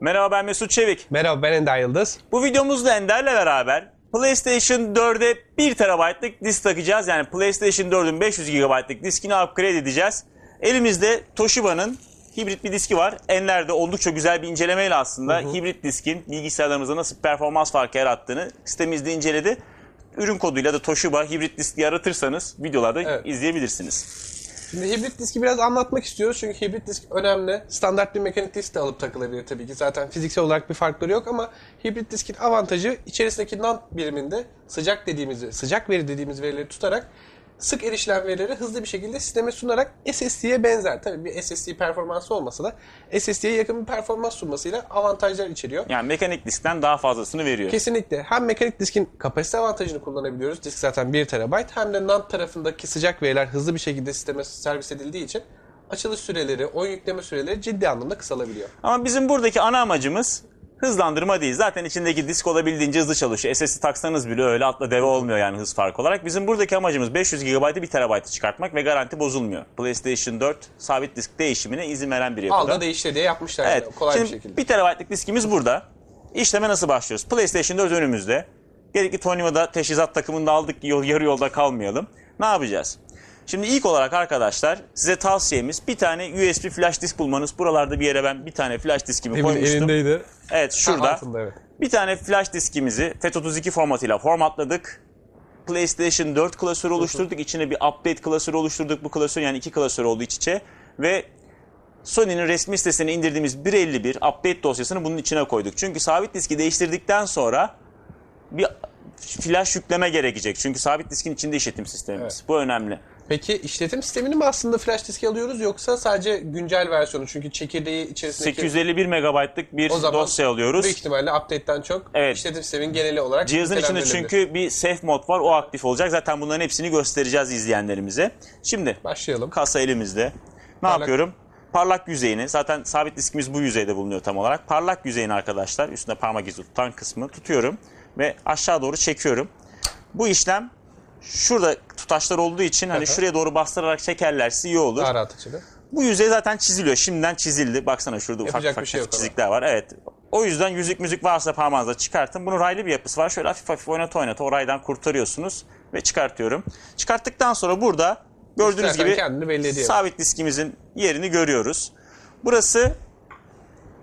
Merhaba ben Mesut Çevik. Merhaba ben Ender Yıldız. Bu videomuzda Ender'le beraber PlayStation 4'e 1 TB'lık disk takacağız. Yani PlayStation 4'ün 500 GB'lık diskini upgrade edeceğiz. Elimizde Toshiba'nın hibrit bir diski var. Ender de oldukça güzel bir incelemeyle aslında hibrit diskin bilgisayarlarımızda nasıl performans farkı yarattığını sitemizde inceledi. Ürün koduyla da Toshiba hibrit disk yaratırsanız videolarda Evet. izleyebilirsiniz. Şimdi hibrit diski biraz anlatmak istiyoruz çünkü hibrit disk önemli. Standart bir mekanik disk de alıp takılabilir tabii ki. Zaten fiziksel olarak bir farkları yok ama hibrit diskin avantajı içerisindeki NAND biriminde sıcak dediğimizi, sıcak veri dediğimiz verileri tutarak sık erişilen verileri hızlı bir şekilde sisteme sunarak SSD'ye benzer. Tabii bir SSD performansı olmasa da SSD'ye yakın bir performans sunmasıyla avantajlar içeriyor. Yani mekanik diskten daha fazlasını veriyor. Kesinlikle. Hem mekanik diskin kapasite avantajını kullanabiliyoruz. Disk zaten 1 TB. Hem de NAND tarafındaki sıcak veriler hızlı bir şekilde sisteme servis edildiği için açılış süreleri, oyun yükleme süreleri ciddi anlamda kısalabiliyor. Ama bizim buradaki ana amacımız hızlandırma değil. Zaten içindeki disk olabildiğince hızlı çalışıyor. SSD taksanız bile öyle atla deve olmuyor yani hız farkı olarak. Bizim buradaki amacımız 500 GB'ı 1 TB'ı çıkartmak ve garanti bozulmuyor. PlayStation 4 sabit disk değişimine izin veren bir yapıda. Al da değiştir diye yapmışlar Evet. yani, kolay Şimdi bir şekilde. 1 TB'lık diskimiz burada. İşleme nasıl başlıyoruz? PlayStation 4 önümüzde. Gerekli Tonyva'da teçhizat takımını da aldık. Yarı yolda kalmayalım. Ne yapacağız? Şimdi ilk olarak arkadaşlar size tavsiyemiz bir tane USB flash disk bulmanız. Buralarda bir yere ben bir tane flash diskimi koymuştum. elindeydi. Evet şurada. altında, evet. Bir tane flash diskimizi FAT32 formatıyla formatladık. PlayStation 4 klasörü oluşturduk. İçine bir update klasörü oluşturduk. Bu klasör yani iki klasör oldu iç içe. Ve Sony'nin resmi sitesine indirdiğimiz 151 update dosyasını bunun içine koyduk. Çünkü sabit diski değiştirdikten sonra bir flash yükleme gerekecek. Çünkü sabit diskin içinde işletim sistemimiz. Evet. Bu önemli. Peki işletim sistemini mi aslında flash diski alıyoruz yoksa sadece güncel versiyonu? Çünkü çekirdeği içerisindeki 851 megabaytlık bir o zaman dosya alıyoruz. büyük ihtimalle update'den çok Evet. işletim sistemin geneli olarak Cihazın içinde çünkü bir safe mod var. O aktif olacak. Zaten bunların hepsini göstereceğiz izleyenlerimize. Şimdi Başlayalım. kasa elimizde. Ne Parlak- yapıyorum? Parlak yüzeyini, zaten sabit diskimiz bu yüzeyde bulunuyor tam olarak. Parlak yüzeyini arkadaşlar, üstünde parmak izi tutan kısmı tutuyorum ve aşağı doğru çekiyorum. Bu işlem şurada tutaşlar olduğu için hani Aha. şuraya doğru bastırarak çekerlerse iyi olur. Daha rahat açılır. Bu yüzey zaten çiziliyor. Şimdiden çizildi. Baksana şurada ufak Yapacak ufak şey ama. çizikler var. Evet. O yüzden yüzük müzik varsa parmağınıza çıkartın. Bunun raylı bir yapısı var. Şöyle hafif hafif oynata oynata o raydan kurtarıyorsunuz ve çıkartıyorum. Çıkarttıktan sonra burada gördüğünüz Zaten gibi sabit diskimizin yerini görüyoruz. Burası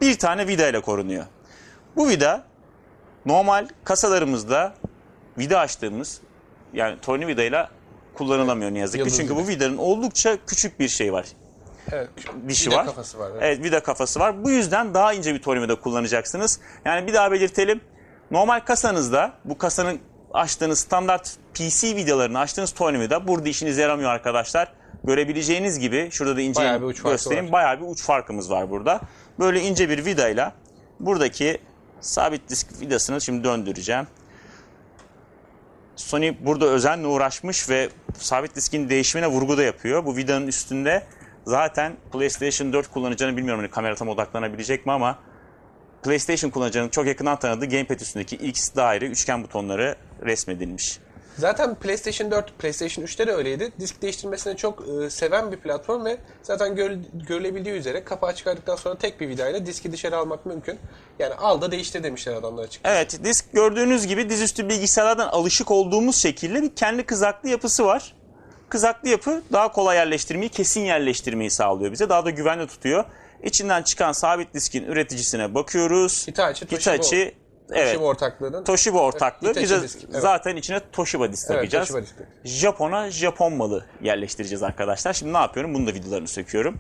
bir tane vida ile korunuyor. Bu vida normal kasalarımızda vida açtığımız yani tornavida ile kullanılamıyor ne yazık ki. Çünkü gibi. bu vidanın oldukça küçük bir şey var Evet. dişi Bir de var. kafası var. Evet. Evet vida kafası var. Bu yüzden daha ince bir tornavida kullanacaksınız. Yani bir daha belirtelim. Normal kasanızda bu kasanın açtığınız standart PC vidalarını açtığınız tornavida burada işinize yaramıyor arkadaşlar. Görebileceğiniz gibi şurada da ince Bayağı bir uç göstereyim. Bayağı bir uç farkımız var burada. Böyle ince bir vidayla buradaki sabit disk vidasını şimdi döndüreceğim. Sony burada özenle uğraşmış ve sabit diskin değişimine vurgu da yapıyor. Bu vidanın üstünde zaten PlayStation 4 kullanıcının bilmiyorum hani kamera tam odaklanabilecek mi ama PlayStation kullanıcının çok yakından tanıdığı gamepad üstündeki X daire üçgen butonları resmedilmiş. Zaten PlayStation 4, PlayStation 3'te de öyleydi. Disk değiştirmesini çok e, seven bir platform ve zaten gör, görülebildiği üzere kapağı çıkardıktan sonra tek bir vidayla diski dışarı almak mümkün. Yani al da değiştir demişler adamlar açıkçası. Evet disk gördüğünüz gibi dizüstü bilgisayarlardan alışık olduğumuz şekilde bir kendi kızaklı yapısı var. Kızaklı yapı daha kolay yerleştirmeyi, kesin yerleştirmeyi sağlıyor bize. Daha da güvenli tutuyor. İçinden çıkan sabit diskin üreticisine bakıyoruz. Hitachi, Toshiba, Hitachi, evet. Toshiba ortaklığının Toshiba ortaklığı. Hitachi Biz de disk, evet. zaten içine Toshiba disk Evet, takacağız. Toshiba disk. Japon'a Japon malı yerleştireceğiz arkadaşlar. Şimdi ne yapıyorum? Bunun da videolarını söküyorum.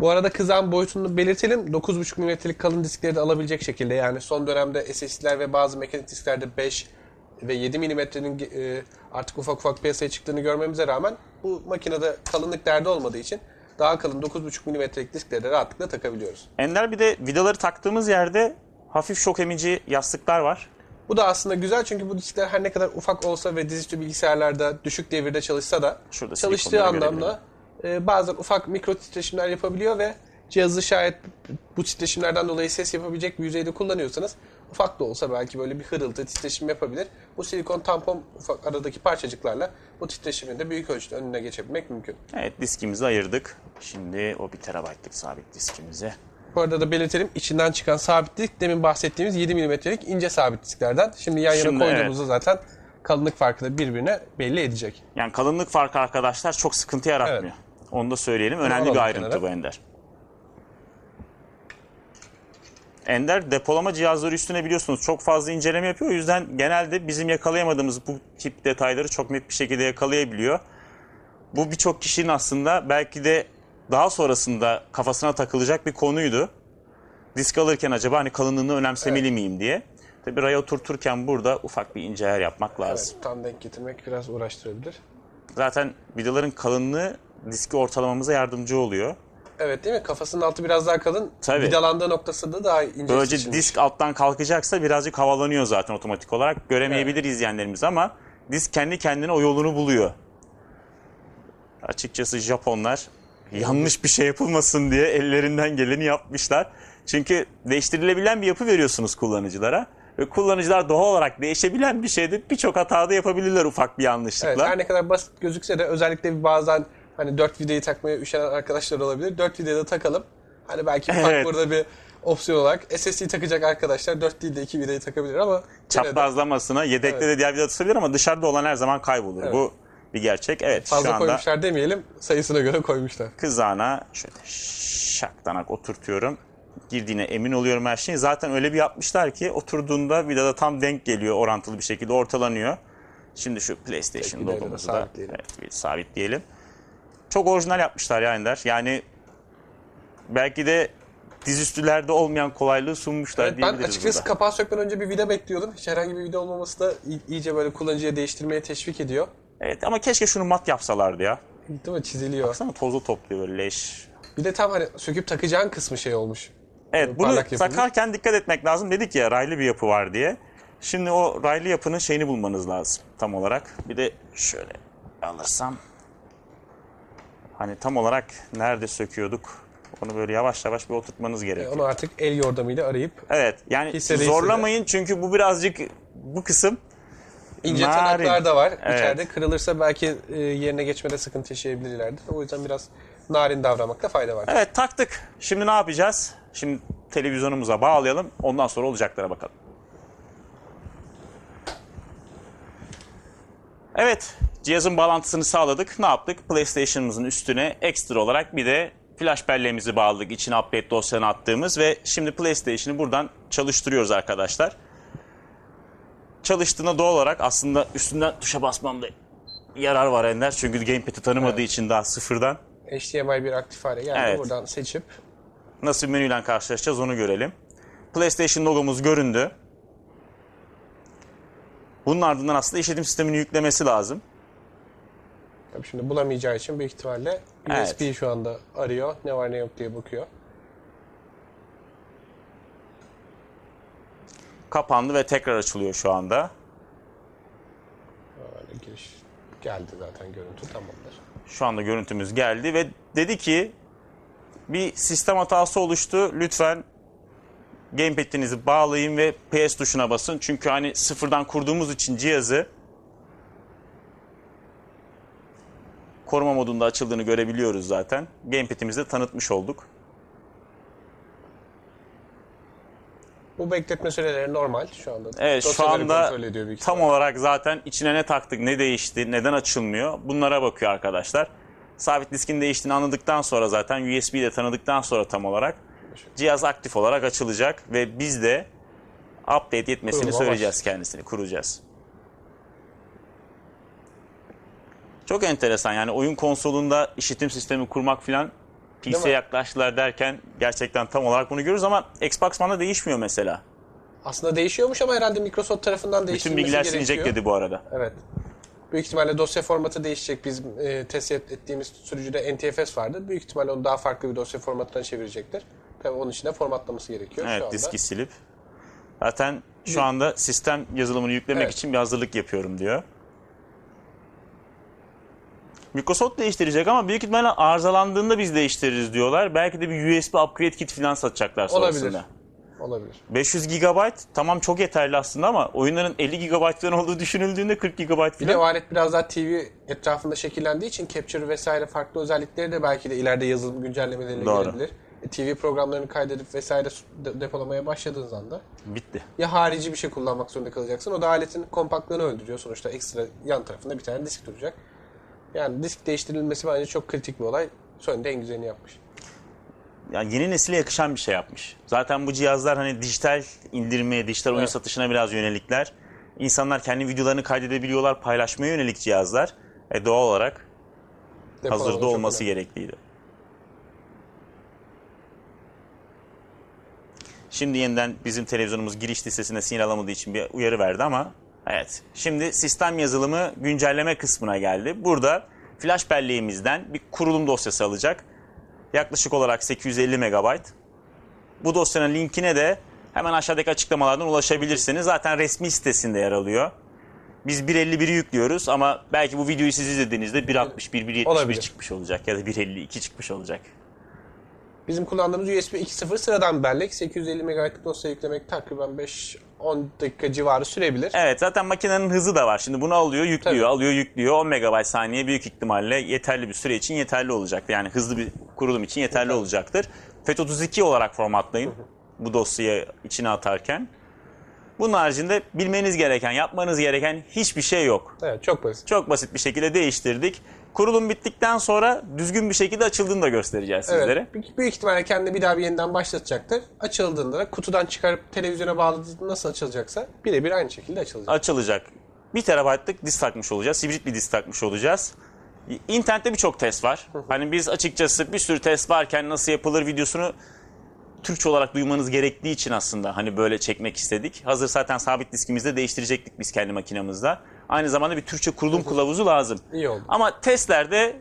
Bu arada kızağın boyutunu belirtelim. 9.5 mm'lik kalın diskleri de alabilecek şekilde yani son dönemde SSD'ler ve bazı mekanik disklerde 5 ve 7 mm'nin e, artık ufak ufak piyasaya çıktığını görmemize rağmen bu makinede kalınlık derdi olmadığı için daha kalın 9.5 mm'lik diskleri de rahatlıkla takabiliyoruz. Ender bir de vidaları taktığımız yerde hafif şok emici yastıklar var. Bu da aslında güzel çünkü bu diskler her ne kadar ufak olsa ve dizüstü bilgisayarlarda düşük devirde çalışsa da Şurada çalıştığı anlamda e, bazen ufak mikro titreşimler yapabiliyor ve cihazı şayet bu titreşimlerden dolayı ses yapabilecek bir yüzeyde kullanıyorsanız ufak da olsa belki böyle bir hırıltı titreşim yapabilir. Bu silikon tampon ufak aradaki parçacıklarla bu titreşimin de büyük ölçüde önüne geçebilmek mümkün. Evet diskimizi ayırdık. Şimdi o 1 terabaytlık sabit diskimizi Bu arada da belirtelim içinden çıkan sabit disk demin bahsettiğimiz 7 mm'lik ince sabit disklerden. Şimdi yan yana Şimdi koyduğumuzda zaten kalınlık farkı da birbirine belli edecek. Yani kalınlık farkı arkadaşlar çok sıkıntı yaratmıyor. Evet. Onu da söyleyelim. Önemli bir ayrıntı kenara. bu Ender. Ender depolama cihazları üstüne biliyorsunuz çok fazla inceleme yapıyor. O yüzden genelde bizim yakalayamadığımız bu tip detayları çok net bir şekilde yakalayabiliyor. Bu birçok kişinin aslında belki de daha sonrasında kafasına takılacak bir konuydu. Disk alırken acaba hani kalınlığını önemsemeli miyim diye. Tabii raya oturturken burada ufak bir ince ayar yapmak lazım. Evet, tam denk getirmek biraz uğraştırabilir. Zaten vidaların kalınlığı diski ortalamamıza yardımcı oluyor. Evet değil mi? Kafasının altı biraz daha kalın. Tabii. Vidalandığı noktasında daha ince Böylece seçilmiş. disk alttan kalkacaksa birazcık havalanıyor zaten otomatik olarak. Göremeyebilir izleyenlerimiz ama disk kendi kendine o yolunu buluyor. Açıkçası Japonlar yanlış bir şey yapılmasın diye ellerinden geleni yapmışlar. Çünkü değiştirilebilen bir yapı veriyorsunuz kullanıcılara. Ve kullanıcılar doğal olarak değişebilen bir şeyde birçok hatada yapabilirler ufak bir yanlışlıkla. Evet, her ne kadar basit gözükse de özellikle bazen hani 4 vidayı takmaya üşenen arkadaşlar olabilir. 4 vidayı da takalım. Hani belki Evet. burada bir opsiyon olarak SSD takacak arkadaşlar 4 değil de 2 vidayı takabilir ama Çaprazlamasına yedekte Evet. de diğer vida tutabilir ama dışarıda olan her zaman kaybolur. Evet. Bu bir gerçek. Evet şu fazla anda koymuşlar demeyelim sayısına göre koymuşlar. kızağına şöyle şaktanak oturtuyorum. Girdiğine emin oluyorum her şeyin. Zaten öyle bir yapmışlar ki oturduğunda vidada tam denk geliyor orantılı bir şekilde ortalanıyor. Şimdi şu PlayStation logomuzu da sabitleyelim. evet, bir sabitleyelim. Çok orijinal yapmışlar ya Ender. Yani belki de dizüstülerde olmayan kolaylığı sunmuşlar Evet, ben diyebiliriz açıkçası burada. kapağı sökmeden önce bir vida bekliyordum. Hiç herhangi bir vida olmaması da iyice böyle kullanıcıya değiştirmeye teşvik ediyor. Evet ama keşke şunu mat yapsalardı ya. Değil mi? Çiziliyor. Baksana tozu topluyor böyle leş. Bir de tam hani söküp takacağın kısmı şey olmuş. Evet bunu parlak takarken dikkat etmek lazım. Dedik ya raylı bir yapı var diye. Şimdi o raylı yapının şeyini bulmanız lazım tam olarak. Bir de şöyle alırsam. Hani tam olarak nerede söküyorduk? Onu böyle yavaş yavaş bir oturtmanız gerekiyor. Onu artık el yordamıyla arayıp Evet yani Hissede zorlamayın çünkü bu birazcık bu kısım ince Narin. tırnaklar da var. Evet. İçeride kırılırsa belki e, yerine geçmede sıkıntı yaşayabilirlerdir. O yüzden biraz narin davranmakta fayda var. Evet taktık. Şimdi ne yapacağız? Şimdi televizyonumuza bağlayalım. Ondan sonra olacaklara bakalım. Evet, cihazın bağlantısını sağladık. Ne yaptık? PlayStation'ımızın üstüne ekstra olarak bir de flash belleğimizi bağladık. İçine update dosyanı attığımız ve şimdi PlayStation'ı buradan çalıştırıyoruz arkadaşlar. Çalıştığında doğal olarak aslında üstünden tuşa basmamda yarar var Ender. Çünkü gamepad'i tanımadığı için daha sıfırdan. HDMI bir aktif hale geldi. Evet. Buradan seçip Nasıl menüyle karşılaşacağız onu görelim. PlayStation logomuz göründü. Bunun ardından aslında işletim sistemini yüklemesi lazım. tabii şimdi bulamayacağı için büyük ihtimalle Evet. USB şu anda arıyor. Ne var ne yok diye bakıyor. Kapandı ve tekrar açılıyor şu anda. Böyle giriş geldi zaten görüntü tamamdır. Şu anda görüntümüz geldi ve dedi ki bir sistem hatası oluştu. Lütfen gamepad'inizi bağlayın ve PS tuşuna basın. Çünkü hani sıfırdan kurduğumuz için cihazı koruma modunda açıldığını görebiliyoruz zaten. Gamepad'imizi de tanıtmış olduk. Bu bekletme süreleri normal şu anda. Evet şu Dosyaları anda kontrol ediyor büyük tam ihtimalle. olarak zaten içine ne taktık, ne değişti, neden açılmıyor bunlara bakıyor arkadaşlar. Sabit diskin değiştiğini anladıktan sonra zaten USB'yi de tanıdıktan sonra tam olarak cihaz aktif olarak açılacak ve biz de update yetmesini Kuruluma söyleyeceğiz kendisini, kuracağız. Çok enteresan yani oyun konsolunda işletim sistemi kurmak filan Değil PC'ye yaklaştılar derken gerçekten tam olarak bunu görüyoruz ama Xbox One'da değişmiyor mesela. Aslında değişiyormuş ama herhalde Microsoft tarafından Bütün değiştirilmesi bilgiler gerekiyor. silinecek dedi bu arada. Evet. Büyük ihtimalle dosya formatı değişecek. Biz e, test ettiğimiz sürücüde NTFS vardı. Büyük ihtimalle onu daha farklı bir dosya formatına çevirecektir. Tabii onun için de formatlaması gerekiyor şu Evet anda. diski silip. Zaten şu anda sistem yazılımını yüklemek Evet. için bir hazırlık yapıyorum diyor. Microsoft değiştirecek ama büyük ihtimalle arızalandığında biz değiştiririz diyorlar. Belki de bir USB upgrade kit falan satacaklar sonrasında. Olabilir. Olabilir. 500 GB tamam çok yeterli aslında ama oyunların 50 GB'dan olduğu düşünüldüğünde 40 GB Bir de o falan. alet biraz daha TV etrafında şekillendiği için capture vesaire farklı özellikleri de belki de ileride yazılım güncellemelerine Doğru. gelebilir. e, TV programlarını kaydedip vesaire de- depolamaya başladığın anda Bitti. ya harici bir şey kullanmak zorunda kalacaksın. O da aletin kompaktlığını öldürüyor. Sonuçta ekstra yan tarafında bir tane disk duracak. Yani disk değiştirilmesi bence çok kritik bir olay. Sony de en güzelini yapmış. Yani yeni nesile yakışan bir şey yapmış. Zaten bu cihazlar hani dijital indirmeye, dijital oyun Evet. satışına biraz yönelikler. İnsanlar kendi videolarını kaydedebiliyorlar, paylaşmaya yönelik cihazlar. E doğal olarak Depolama hazırda çok olması önemli. gerekliydi. Şimdi yeniden bizim televizyonumuz giriş listesinde sinyal alamadığı için bir uyarı verdi ama evet. Şimdi sistem yazılımı güncelleme kısmına geldi. Burada flash belleğimizden bir kurulum dosyası alacak. Yaklaşık olarak 850 MB. Bu dosyanın linkine de hemen aşağıdaki açıklamalardan ulaşabilirsiniz. Zaten resmi sitesinde yer alıyor. Biz 1.51'i yüklüyoruz ama belki bu videoyu siz izlediğinizde 1.61, 1.71 Olabilir. çıkmış olacak ya da 1.52 çıkmış olacak. Bizim kullandığımız USB 2.0 sıradan bir bellek. 850 MB'lık dosya yüklemek takriben 5-10 dakika civarı sürebilir. Evet zaten makinenin hızı da var. Şimdi bunu alıyor, yüklüyor, Tabii. alıyor, yüklüyor. 10 MB saniye büyük ihtimalle yeterli bir süre için yeterli olacak. Yani hızlı bir kurulum için yeterli olacaktır. FAT32 olarak formatlayın bu dosyayı içine atarken. Bunun haricinde bilmeniz gereken, yapmanız gereken hiçbir şey yok. Evet çok basit. Çok basit bir şekilde değiştirdik. Kurulum bittikten sonra düzgün bir şekilde açıldığını da göstereceğiz sizlere. Evet. Büyük, ihtimalle kendini bir daha bir yeniden başlatacaktır. Açıldığında da kutudan çıkarıp televizyona bağladığında nasıl açılacaksa birebir aynı şekilde açılacak. açılacak. 1 terabaytlık disk takmış olacağız. Hibrit bir disk takmış olacağız. İnternette birçok test var. Hani biz açıkçası bir sürü test varken nasıl yapılır videosunu Türkçe olarak duymanız gerektiği için aslında hani böyle çekmek istedik. Hazır zaten sabit diskimizde değiştirecektik biz kendi makinamızda. Aynı zamanda bir Türkçe kurulum kılavuzu lazım. İyi oldu. Ama testlerde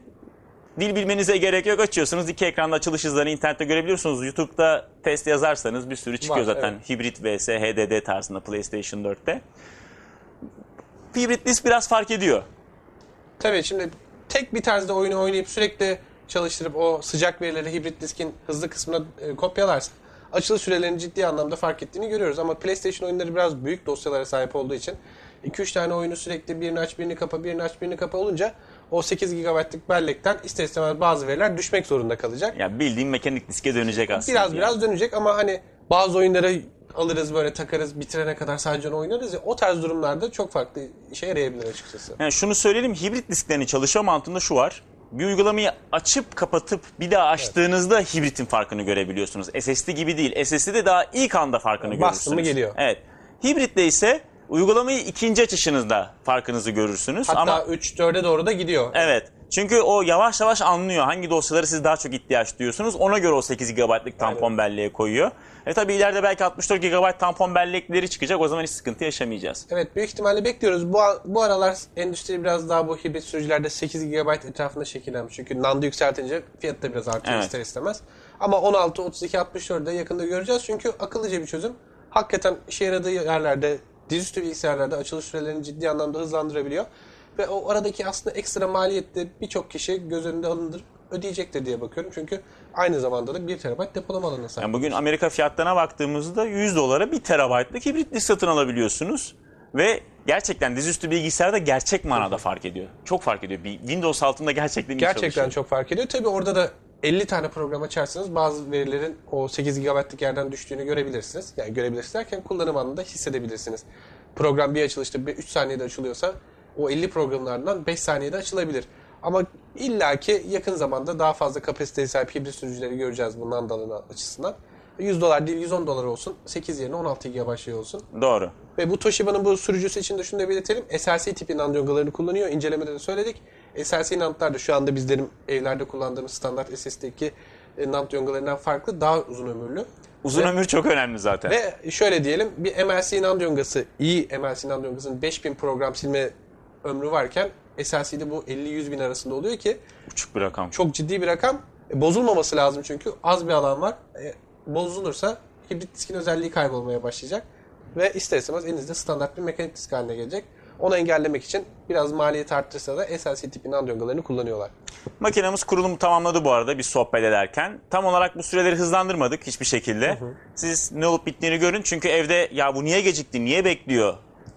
dil bilmenize gerek yok. Açıyorsunuz iki ekranda açılış hızlarını internette görebiliyorsunuz. YouTube'da test yazarsanız bir sürü çıkıyor Var, zaten. evet. Hibrit vs HDD tarzında PlayStation 4'te. Hibrit disk biraz fark ediyor. Tabii şimdi tek bir tarzda oyunu oynayıp sürekli çalıştırıp o sıcak verileri hibrit diskin hızlı kısmına e, kopyalarsa açılış sürelerinin ciddi anlamda fark ettiğini görüyoruz. Ama PlayStation oyunları biraz büyük dosyalara sahip olduğu için 2-3 tane oyunu sürekli birini aç birini kapa birini aç birini kapa olunca o 8 GB'lık bellekten ister istemez bazı veriler düşmek zorunda kalacak. Ya bildiğin mekanik diske dönecek aslında. Biraz Yani. biraz dönecek ama hani bazı oyunları alırız böyle takarız bitirene kadar sadece oynarız ya o tarz durumlarda çok farklı işe yarayabilir açıkçası. Yani şunu söyleyelim hibrit disklerin çalışma mantığında şu var. Bir uygulamayı açıp kapatıp bir daha açtığınızda hibritin farkını görebiliyorsunuz. SSD gibi değil. SSD'de daha ilk anda farkını mı görürsünüz. geliyor. Evet. Hibritte ise uygulamayı ikinci açışınızda farkınızı görürsünüz. Hatta Ama 3-4'e doğru da gidiyor. evet. Çünkü o yavaş yavaş anlıyor hangi dosyaları siz daha çok ihtiyaç duyuyorsunuz. Ona göre o 8 GB'lık tampon belleğe koyuyor. E tabi ileride belki 64 GB tampon bellekleri çıkacak. O zaman hiç sıkıntı yaşamayacağız. Evet büyük ihtimalle bekliyoruz. Bu, bu aralar endüstri biraz daha bu hibrit sürücülerde 8 GB etrafında şekillenmiş. Çünkü NAND'ı yükseltince fiyat da biraz artıyor Evet. ister istemez. Ama 16, 32, 64'de yakında göreceğiz. Çünkü akıllıca bir çözüm. Hakikaten işe yaradığı yerlerde, dizüstü bilgisayarlarda açılış sürelerini ciddi anlamda hızlandırabiliyor. Ve o aradaki aslında ekstra maliyette birçok kişi göz önünde alındırıp ödeyecektir diye bakıyorum. Çünkü aynı zamanda da 1 TB depolama alanına sahip. Yani bugün Amerika fiyatlarına baktığımızda 100 dolara 1 terabaytlık hibrit disk satın alabiliyorsunuz. Ve gerçekten dizüstü bilgisayarda gerçek manada fark ediyor. Çok fark ediyor. Bir Windows altında gerçekten Gerçekten çalışıyor. çok fark ediyor. Tabii orada da 50 tane program açarsanız bazı verilerin o 8 GB'lık yerden düştüğünü görebilirsiniz. Yani görebilirsiniz derken kullanım anında hissedebilirsiniz. Program bir açılışta 3 saniyede açılıyorsa o 50 programlardan 5 saniyede açılabilir. Ama illaki yakın zamanda daha fazla kapasiteye sahip hibrit sürücüleri göreceğiz bundan dalına açısından. 100 dolar değil 110 dolar olsun. 8 yerine 16 GB şey olsun. Doğru. Ve bu Toshiba'nın bu sürücüsü için de şunu da belirtelim. SLC tipi NAND yongalarını kullanıyor. İncelemede de söyledik. SLC NAND'lar da şu anda bizlerin evlerde kullandığımız standart SSD'deki e, NAND yongalarından farklı daha uzun ömürlü. Uzun Ve- ömür çok önemli zaten. Ve şöyle diyelim bir MLC NAND yongası, iyi MLC NAND yongasının 5000 program silme ömrü varken SLC'de bu 50-100 bin arasında oluyor ki Küçük bir rakam. çok ciddi bir rakam. E, bozulmaması lazım çünkü az bir alan var. E, bozulursa hibrit diskin özelliği kaybolmaya başlayacak. Ve ister istemez elinizde standart bir mekanik disk haline gelecek. Onu engellemek için biraz maliyet arttırsa da SLC tipi NAND yongalarını kullanıyorlar. Makinemiz kurulumu tamamladı bu arada biz sohbet ederken. Tam olarak bu süreleri hızlandırmadık hiçbir şekilde. Siz ne olup bittiğini görün. Çünkü evde ya bu niye gecikti, niye bekliyor?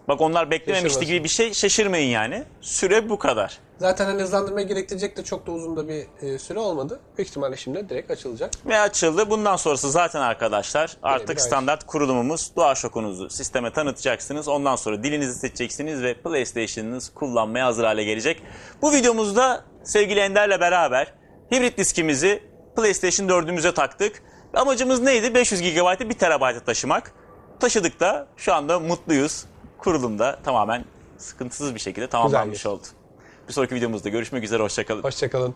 Bak onlar beklememişti Şaşırmasın. gibi bir şey şaşırmayın yani. Süre bu kadar. Zaten hani hızlandırma gerektirecek de çok da uzun da bir e, süre olmadı. Büyük ihtimalle şimdi direkt açılacak. Ve açıldı. Bundan sonrası zaten arkadaşlar artık standart kurulumumuz DualShock'unuzu sisteme tanıtacaksınız. Ondan sonra dilinizi seçeceksiniz ve PlayStation'ınız kullanmaya hazır hale gelecek. Bu videomuzda sevgili Ender'le beraber hibrit diskimizi PlayStation 4'ümüze taktık. Amacımız neydi? 500 GB'ı 1 TB'a taşımak. Taşıdık da şu anda mutluyuz. Kurulumda tamamen sıkıntısız bir şekilde tamamlanmış geçti. oldu. Bir sonraki videomuzda görüşmek üzere. Hoşçakalın. Hoşçakalın.